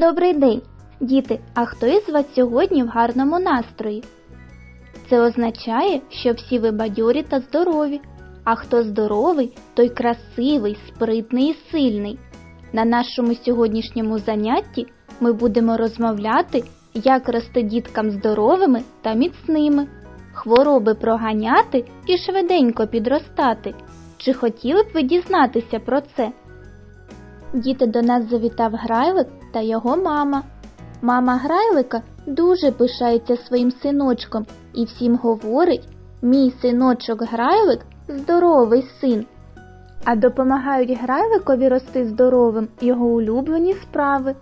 Добрий день, діти. А хто із вас сьогодні в гарному настрої? Це означає, що всі ви бадьорі та здорові. А хто здоровий, той красивий, спритний і сильний. На нашому сьогоднішньому занятті ми будемо розмовляти, як рости діткам здоровими та міцними, хвороби проганяти і швиденько підростати. Чи хотіли б ви дізнатися про це? Діти до нас завітав Грайлик та його мама. Мама Грайлика дуже пишається своїм синочком і всім говорить: мій синочок Грайлик здоровий син. А допомагають Грайликові рости здоровим його улюблені справи.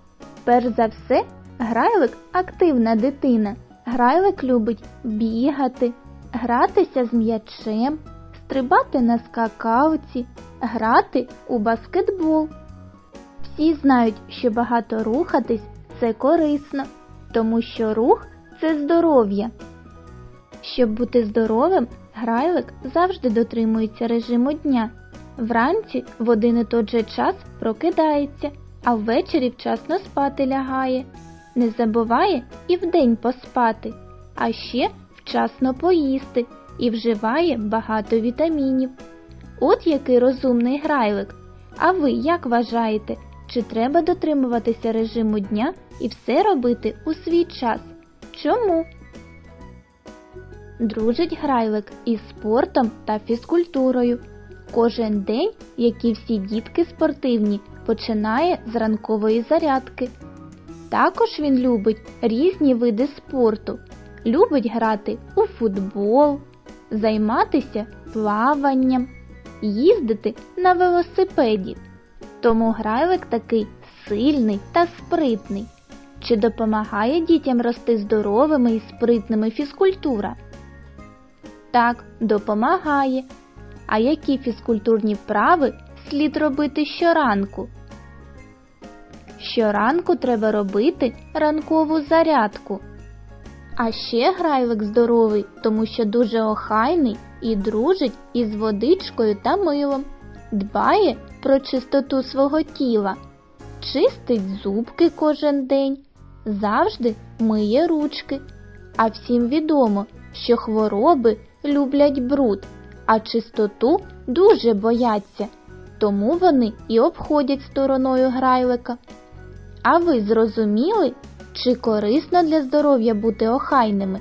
Перш за все, Грайлик активна дитина. Грайлик любить бігати, гратися з м'ячем, стрибати на скакалці, грати у баскетбол. Всі знають, що багато рухатись це корисно, тому що рух це здоров'я. Щоб бути здоровим, грайлик завжди дотримується режиму дня. Вранці в один і той же час прокидається, а ввечері вчасно спати лягає. Не забуває і вдень поспати, а ще вчасно поїсти і вживає багато вітамінів. От який розумний грайлик. А ви як вважаєте, чи треба дотримуватися режиму дня і все робити у свій час? Чому? Дружить грайлик із спортом та фізкультурою. Кожен день, як і всі дітки спортивні, починає з ранкової зарядки. Також він любить різні види спорту, любить грати у футбол, займатися плаванням, їздити на велосипеді. Тому грайлик такий сильний та спритний. Чи допомагає дітям рости здоровими і спритними фізкультура? Так, допомагає. А які фізкультурні вправи слід робити щоранку? Щоранку треба робити ранкову зарядку. А ще грайлик здоровий, тому що дуже охайний і дружить із водичкою та милом, дбає про чистоту свого тіла, чистить зубки кожен день, завжди миє ручки. А всім відомо, що хвороби люблять бруд, а чистоту дуже бояться, тому вони і обходять стороною грайлика. А ви зрозуміли, чи корисно для здоров'я бути охайними?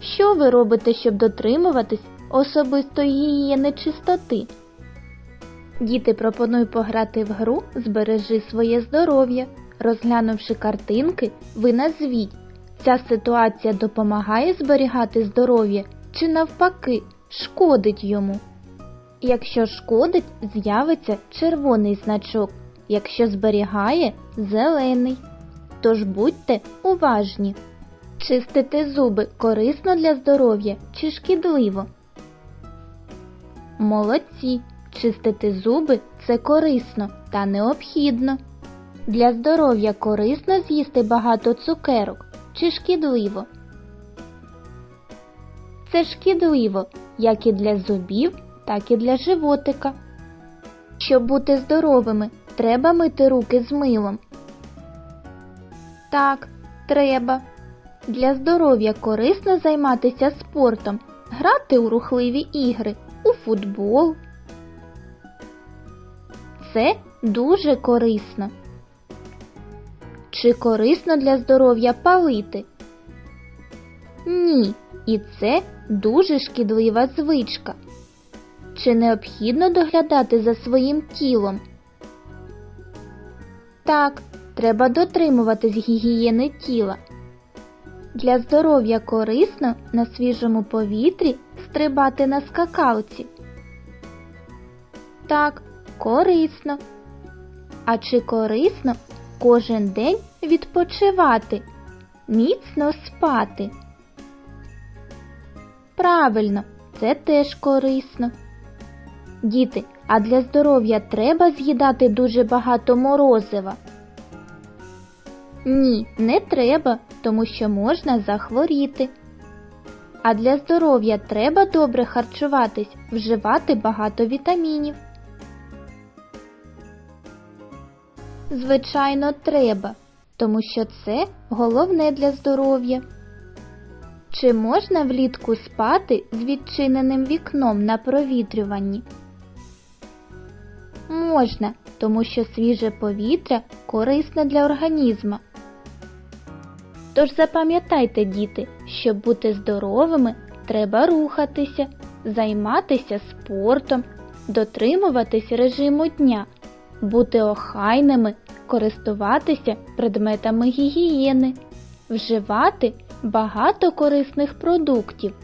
Що ви робите, щоб дотримуватись особистої гігієни чистоти? Діти пропоную пограти в гру Збережи своє здоров'я. Розглянувши картинки, ви назвіть, ця ситуація допомагає зберігати здоров'я чи навпаки шкодить йому. Якщо шкодить, з'явиться червоний значок, якщо зберігає зелений. Тож будьте уважні. Чистити зуби корисно для здоров'я чи шкідливо? Молодці. Чистити зуби це корисно та необхідно. Для здоров'я корисно з'їсти багато цукерок чи шкідливо? Це шкідливо як і для зубів, так і для животика. Щоб бути здоровими, треба мити руки з милом. Так, треба. Для здоров'я корисно займатися спортом, грати у рухливі ігри, у футбол. Це дуже корисно. Чи корисно для здоров'я палити? Ні, і це дуже шкідлива звичка. Чи необхідно доглядати за своїм тілом? Так, треба дотримуватись гігієни тіла. Для здоров'я корисно на свіжому повітрі стрибати на скакалці. Так, корисно. А чи корисно кожен день відпочивати, міцно спати? Правильно, це теж корисно. Діти, а для здоров'я треба з'їдати дуже багато морозива? Ні, не треба, тому що можна захворіти. А для здоров'я треба добре харчуватись, вживати багато вітамінів. Звичайно, треба, тому що це головне для здоров'я. Чи можна влітку спати з відчиненим вікном на провітрюванні? Можна, тому що свіже повітря корисне для організму. Тож запам'ятайте, діти, щоб бути здоровими, треба рухатися, займатися спортом, дотримуватись режиму дня, бути охайними, користуватися предметами гігієни, вживати багато корисних продуктів.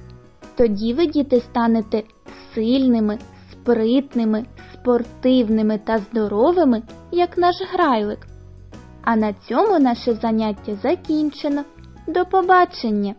Тоді ви, діти, станете сильними, спритними, спортивними та здоровими, як наш грайлик. А на цьому наше заняття закінчено. До побачення!